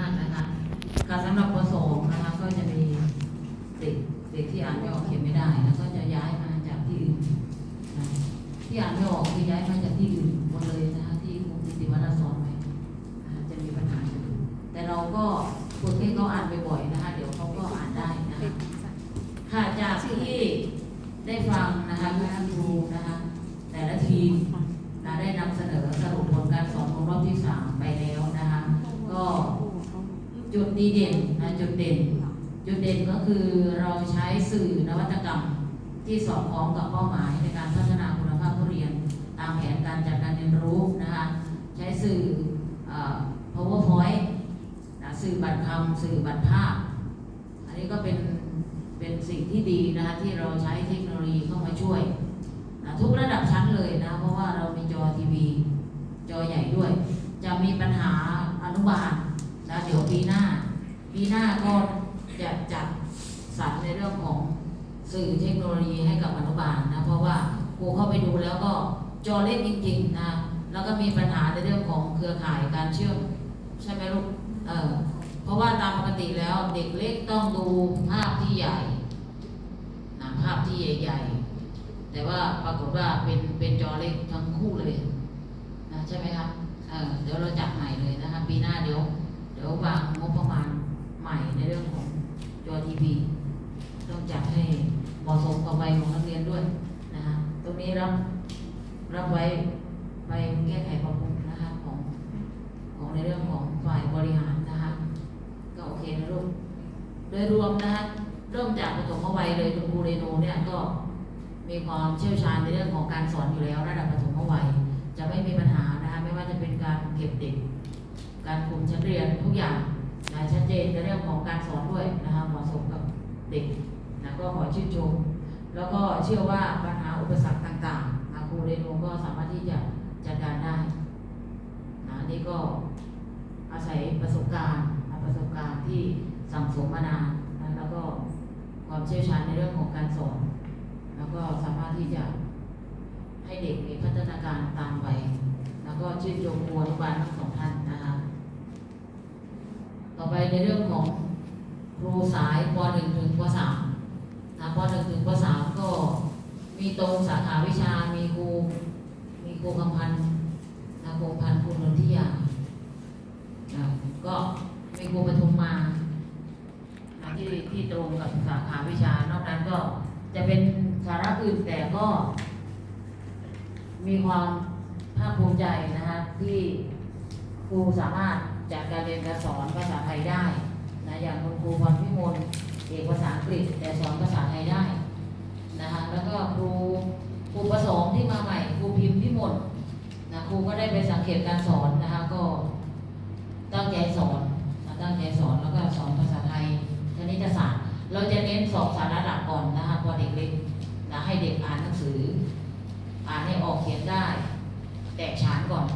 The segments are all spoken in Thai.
มากนะคะค่ะสำหรับปสองนะคะก็จะมีเด็กเด็กที่อ่านไม่ออกเขียนไม่ได้แล้วก็จะย้ายมาจากที่อื่นนะที่อ่านไม่ออกคือย้ายมาจากที่อื่นหมดเลยนะคะที่ครูกิติวัฒนสอนไว้นะคะจะมีปัญหาอยู่แต่เราก็ฝึกให้เขาอ่านบ่อยๆนะคะเดี๋ยวเขาก็อ่านได้นะคะค่ะจากที่ได้ฟังนะคะคุณครูนะคะแต่ละทีมนะได้นำเสนอสรุปผลการสอนของรอบที่สามไปแล้วนะคะก็ จุดดีเด่นนะจุดเด่น จุดเด่นก็คือเราใช้สื่อนวัตกรรมที่สอดคล้องกับเป้าหมายในการพัฒนาคุณภาพผู้เรียน ตามแผนการจัดการเรียนรู้นะคะใช้สื่อ powerpoint นะสื่อบัตรคำสื่อบัตรภาพ อันนี้ก็เป็นเป็นสิ่งที่ดีนะคะที่เราใช้เทคโนโลยีเข้ามาช่วยนะทุกระดับชั้นเลยนะเพราะว่าเรามีจอทีวี จอใหญ่ด้วย จะมีปัญหาอนุบาล เดี๋ยวปีหน้า ปีหน้าก็จะจัดสรรในเรื่องของสื่อเทคโนโลยีให้กับอนุบาลนะ เพราะว่าครูเข้าไปดูแล้วก็จอเล็กจริงๆนะ แล้วก็มีปัญหาในเรื่องของเครือข่ายการเชื่อม ใช่ไหมลูก เออเพราะว่าตามปกติแล้วเด็กเล็กต้องดูภาพที่ใหญ่นะภาพที่ใหญ่ๆ แต่ว่าปรากฏว่าเป็นเป็นจอเล็กทั้งคู่เลยนะใช่ไหมครับ เออเดี๋ยวเราจัดใหม่เลยนะครับปีหน้าเดี๋ยว ดี๋ยววางงบประมาณใหม่ในเรื่องของจอทีวีต้องจัดให้เหมาะสมกับวัยของนักเรียนด้วยนะฮะตรงนี้รับรับไว้ไปแก้ไขปรับปรุงนะคะของของในเรื่องของฝ่ายบริหารนะคะก็โอเคนะลูกโดยรวมนะคะเริ่มจากปฐมวัยเลยคุณครูเรโนเนี่ยก็มีความเชี่ยวชาญในเรื่องของการสอนอยู่แล้ว ระดับปฐมวัยจะไม่มีปัญหานะคะไม่ว่าจะเป็นการเก็บเด็ก การคุมชั้นเรียนทุกอย่างนะชัดเจนในเรื่องของการสอนด้วยนะคะเหมาะสมกับเด็กนะก็ขอชื่นชม แล้วก็เชื่อว่าปัญหาอุปสรรคต่างๆนะครูเรโนก็สามารถที่จะจัดการได้นะนี่ก็อาศัยประสบการณ์นะประสบการณ์ที่สั่งสมมานานนะแล้วก็ความเชี่ยวชาญในเรื่องของการสอน แล้วก็สามารถที่จะให้เด็กมีพัฒนาการตามวัยแล้วก็ชื่นชมครูอนุบาลทั้งสองท่านนะคะต่อ ไปในเรื่องของครูสายป .1 ถึงป .3 นะป .1 ถึงป .3 ก็มีตรงสาขาวิชา มีครู มีครูกำพันนะครูพันคุณนนทิยานะก็มีครูปทุมมาที่ที่ตรงกับสาขาวิชา นอกนั้นก็จะเป็นสาระอื่นแต่ก็มีความภาคภูมิใจนะคะที่ครูสามารถ จัดการเรียนการสอนภาษาไทยได้นะอย่างคุณครูพรพิมลเอกภาษาอังกฤษแต่สอนภาษาไทยได้นะคะแล้วก็ครูครูประสงค์ที่มาใหม่ครูพิมพ์พิมลนะครูก็ได้ไปสังเกตการสอนนะคะก็ตั้งใจสอนนะตั้งใจสอนแล้วก็สอนภาษาไทยคณิตศาสตร์เราจะเน้นสอบสาระหลักก่อนนะคะพอเด็กเล็กนะให้เด็กอ่านหนังสือ อ่านให้ออกเขียนได้ แตกฉานก่อน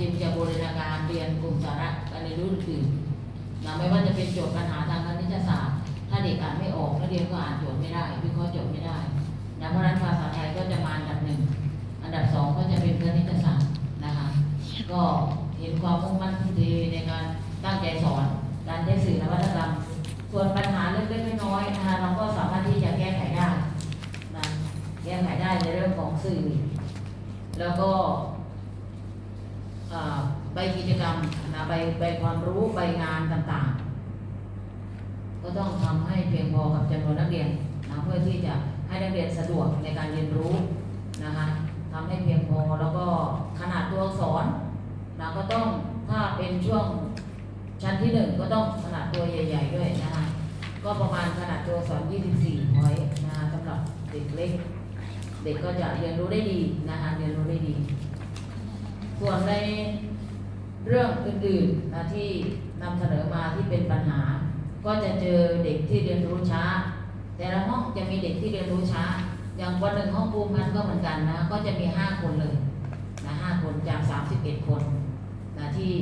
จึงจะบูรณาการเรียนกลุ่มสาระการเรียนรู้อื่นนะไม่ว่าจะเป็นโจทย์ปัญหาทางคณิตศาสตร์ ถ้าเด็กอ่านไม่ออกนักเรียนก็อ่านโจทย์ไม่ได้วิเคราะห์โจทย์ไม่ได้นะเพราะนั้นภาษาไทยก็จะมาอันดับหนึ่งอันดับสองก็จะเป็นคณิตศาสตร์นะคะก็เห็นความมุ่งมั่นทุ่มเทในการตั้งใจสอนการใช้สื่อนวัตกรรม ส่วนปัญหาเล็กๆน้อยๆนะคะเราก็สามารถที่จะแก้ไขได้นะแก้ไขได้ในเรื่องของสื่อ แล้วก็ กิจกรรมนะใบใบความรู้ใบงานต่างๆ ก็ต้องทำให้เพียงพอกับจำนวนนักเรียนนะเพื่อที่จะให้นักเรียนสะดวกในการเรียนรู้นะคะทำให้เพียงพอแล้วก็ขนาดตัวอักษรนะก็ต้องถ้าเป็นช่วงชั้นที่หนึ่งก็ต้องขนาดตัวใหญ่ ๆ ด้วยนะคะก็ประมาณขนาดตัวอักษร24พอยต์นะคะสำหรับเด็กเล็ก เด็กก็จะเรียนรู้ได้ดีนะคะเรียนรู้ได้ดี ส่วนใน เรื่องอื่นๆนะที่นำเสนอมาที่เป็นปัญหา ก็จะเจอเด็กที่เรียนรู้ช้า แต่ละห้องจะมีเด็กที่เรียนรู้ช้า อย่างวันหนึ่งห้องภูมิพันก็เหมือนกันนะก็จะมีห้าคนเลยนะห้าคนจากสามสิบเอ็ดคนนะที่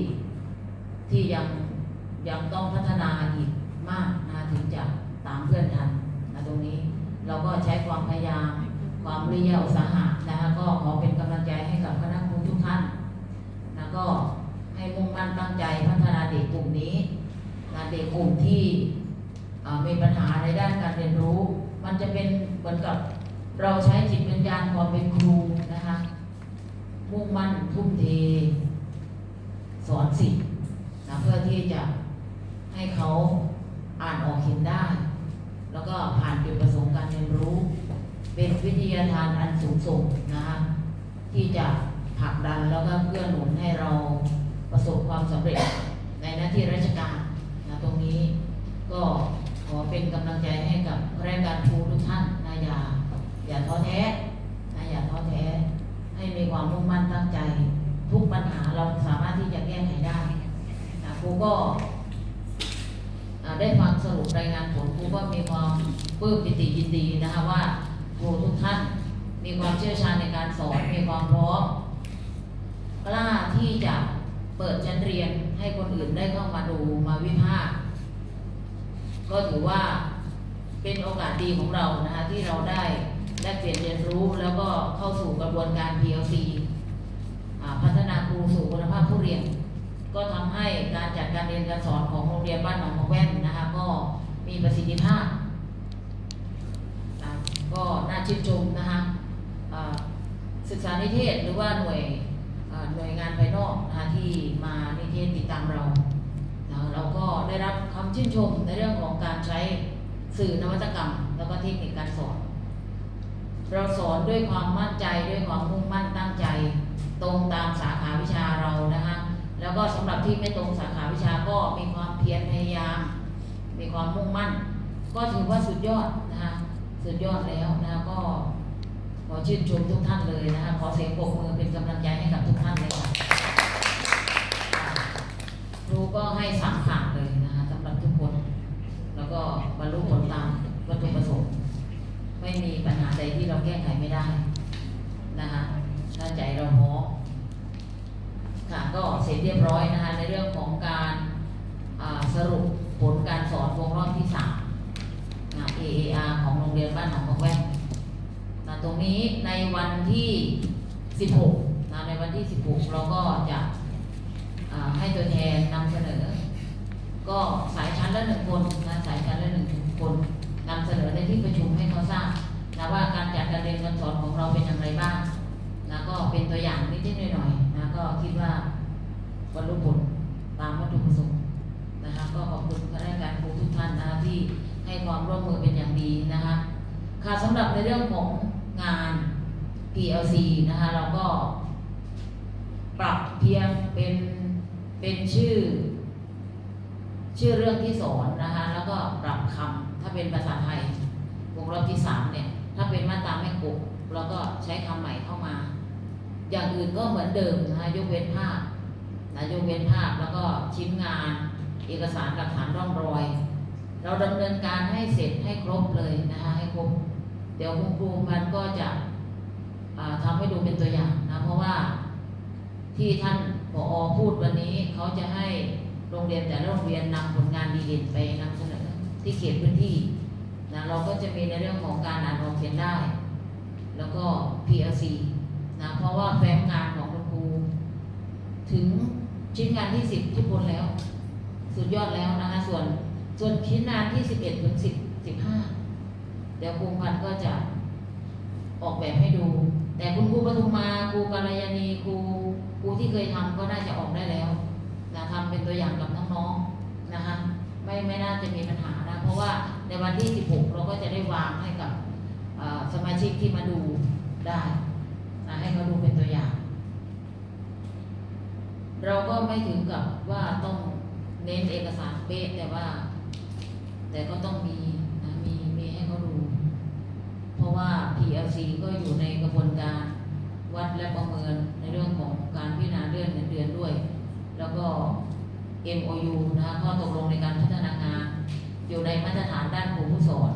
ที่ยังยังต้องพัฒนาอีกมากนะถึงจะตามเพื่อนทันนะตรงนี้เราก็ใช้ความพยายามความเรียวสาหะนะคะก็ขอเป็นกำลังใจให้กับคณะครูทุกท่านแล้วก็ ให้มุ่งมั่นตั้งใจพัฒนาเด็กกลุ่มนี้เด็กกลุ่มที่มีปัญหาในด้านการเรียนรู้ มันจะเป็นเหมือนกับเราใช้จิตวิญญาณความเป็นครูนะคะมุ่งมั่นทุ่มเทสอนสิทธิ์นะเพื่อที่จะให้เขาอ่านออกเขียนได้ แล้วก็ผ่านจุดประสงค์การเรียนรู้ เป็นวิทยาทานอันสูงส่งนะคะที่จะผลักดันแล้วก็เพื่อหนุนให้เรา ประสบความสำเร็จในหน้าที่ราชการนะตรงนี้ก็ขอเป็นกำลังใจให้กับแรงการครูทุกท่านนะอย่าอย่าท้อแท้นะอย่าท้อแท้ ให้มีความมุ่งมั่นตั้งใจ ทุกปัญหาเราสามารถที่จะแก้ไขได้นะครูก็ได้ฟังสรุปรายงานผลครูก็มีความปลื้มปิติยินดีนะคะว่าครูทุกท่านมีความเชี่ยวชาญในการสอนมีความพร้อมกล้าที่จะ ปิดชั้นเรียนให้คนอื่นได้เข้ามาดูมาวิพากษ์ก็ถือว่าเป็นโอกาสดีของเรานะคะที่เราได้แลกเปลี่ยนเรียนรู้แล้วก็เข้าสู่กระบวนการ PLC พัฒนาครูสู่คุณภาพผู้เรียน ก็ทำให้การจัดการเรียนการสอนของโรงเรียนบ้านหนองมะแว่นนะคะก็มีประสิทธิภาพ ก็น่าชื่นชมนะคะอ่าศึกษานิเทศหรือว่าหน่วย หน่วยงานภายนอกนะคะที่มานิเทศติดตามเรา เราก็ได้รับคำชื่นชมในเรื่องของการใช้สื่อนวัตกรรม แล้วก็เทคนิคการสอน เราสอนด้วยความมั่นใจด้วยความมุ่งมั่นตั้งใจ ตรงตามสาขาวิชาเรานะคะแล้วก็สำหรับที่ไม่ตรงสาขาวิชาก็มีความเพียรพยายาม มีความมุ่งมั่น ก็ถือว่าสุดยอดนะคะสุดยอดแล้วนะคะก็ขอชื่นชมทุกท่านเลยนะคะขอเสียงปรบมือเป็นกำลังใจให้กับทุกท่านเลยค่ะครูก็ให้สามผ่านเลยนะคะสำหรับทุกคน แล้วก็บรรลุผลตามวัตถุประสงค์ ไม่มีปัญหาใดที่เราแก้ไขไม่ได้นะคะถ้าใจเราพร้อมค่ะก็เสร็จเรียบร้อยนะคะในเรื่องของการอ่าสรุป ผลการสอนวงรอบที่สามนะ AAR ของโรงเรียนบ้านหนองมะแว่นะตรงนี้ในวันที่ 16นะในวันที่ 16 เราก็จะให้ตัวแทนนำเสนอ ก็สายชั้นละหนึ่งคนนะสายชั้นละหนึ่งคนนำเสนอในที่ประชุมให้เขาทราบนะว่าการจัดการเรียนการสอนของเราเป็นอย่างไรบ้างนะก็เป็นตัวอย่างนิดๆหน่อยๆนะก็คิดว่าบรรลุผลตามวัตถุประสงค์ ให้ความร่วมมือเป็นอย่างดีนะคะค่ะสำหรับในเรื่องของงาน PLC นะคะเราก็ ปรับเพียงเป็นเป็นชื่อ ชื่อเรื่องที่สอนนะคะแล้วก็ปรับคำถ้าเป็นภาษาไทยวงรอบที่สามเนี่ย ถ้าเป็นมาตราแม่กบเราก็ใช้คำใหม่เข้ามา อย่างอื่นก็เหมือนเดิมนะคะยกเว้นภาพนะยกเว้นภาพแล้วก็ชิ้นงาน เอกสารหลักฐานร่องรอย เราดำเนินการให้เสร็จให้ครบเลยนะคะให้ครบ เดี๋ยวคุณครูมันก็จะอ่าทำให้ดูเป็นตัวอย่างนะเพราะว่าที่ท่านผอพูดวันนี้เขาจะให้โรงเรียนแต่ละโรงเรียนนำผลงานดีเด่นไปนำเสนอที่เขตพื้นที่นะเราก็จะมีในเรื่องของการอ่านออกเขียนได้ แล้วก็ PLC นะเพราะว่าแฟ้มงานของคุณครูถึงชิ้นงานที่10ที่พ้นแล้ว สุดยอดแล้วนะคะส่วน ส่วนชิ้นงานที่ 11 ถึง 10 15 เดี๋ยวครูพันก็จะออกแบบให้ดู แต่คุณครูปทุมมาครูกัลยาณีครูครูที่เคยทำก็น่าจะออกได้แล้วนะทำเป็นตัวอย่างกับน้องๆนะคะไม่ไม่น่าจะมีปัญหานะ เพราะว่าในวันที่ 16 เราก็จะได้วางให้กับสมาชิกที่มาดูได้นะให้เขาดูเป็นตัวอย่าง เราก็ไม่ถึงกับว่าต้องเน้นเอกสารเป๊ะแต่ว่า แต่ก็ต้องมีนะมีมีให้เขาดูเพราะว่า PLC ก็อยู่ในกระบวนการวัดและประเมินในเรื่องของการพิจารณาเลื่อนเงินเดือนด้วย แล้วก็ MOU นะคะข้อตกลงในการพัฒนางาน อยู่ในมาตรฐานด้านครูผู้สอน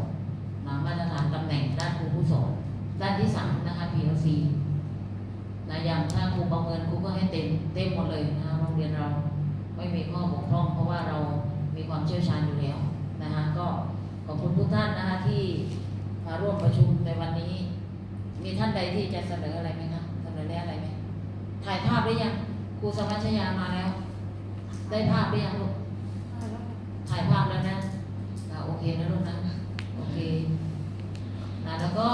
นะมาตรฐานตำแหน่งด้านครูผู้สอน ด้านที่สามนะคะ PLC นะอย่างถ้าครูประเมินครูก็ให้เต็มเต็มหมดเลยนะคะโรงเรียนเราไม่มีข้อบกพร่อง เพราะว่าเรามีความเชี่ยวชาญอยู่แล้ว นะคะก็ขอบคุณทุกท่านนะคะที่มาร่วมประชุมในวันนี้ มีท่านใดที่จะเสนออะไรไหมคะเสนอแนะอะไรไหมถ่ายภาพได้ยังครูสมัชยามาแล้ว ได้ภาพได้ยังลูกถ่ายภาพแล้วนะอ่โอเคนะลูกนะโอเคนะแล้วก็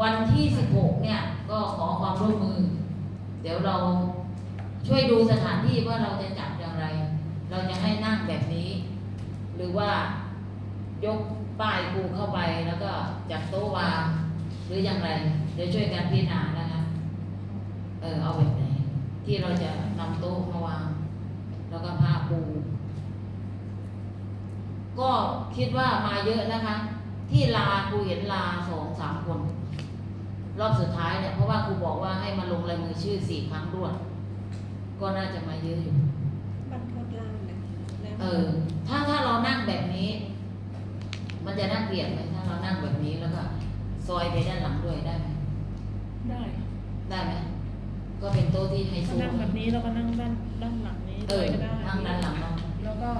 วันที่ 16 เนี่ย ก็ขอความร่วมมือ เดี๋ยวเราช่วยดูสถานที่ว่าเราจะจัดอย่างไร เราจะให้นั่งแบบนี้ หรือว่ายกป้ายปูเข้าไปแล้วก็จัดโต๊ะวางหรืออย่างไร เดี๋ยวช่วยกันพิจารณานะคะ เออเอาแบบไหนที่เราจะนำโต๊ะมาวาง แล้วก็ผ้าปู ก็คิดว่ามาเยอะนะคะ ที่ลาครูเห็นลาสองสามคน รอบสุดท้ายเนี่ยเพราะว่าครูบอกว่าให้มาลงลายมือชื่อสี่ครั้งรวดก็น่าจะมาเยอะอยู่บันทดล่างนะแล้วเออ ถ้าถ้าเรานั่งแบบนี้ มันจะน่าเก ลียดไหมถ้าเรานั่งแบบนี้แล้วก็ซอยไปด้านหลังด้วยได้ไหมได้ได้ไหมก็เป็นโต๊ะที่ไฮโซถ้านั่งแบบนี้เราก็นั่งด้านด้านหลังนี้เออก็ได้นั่งด้านหลังเนาะแล้วก็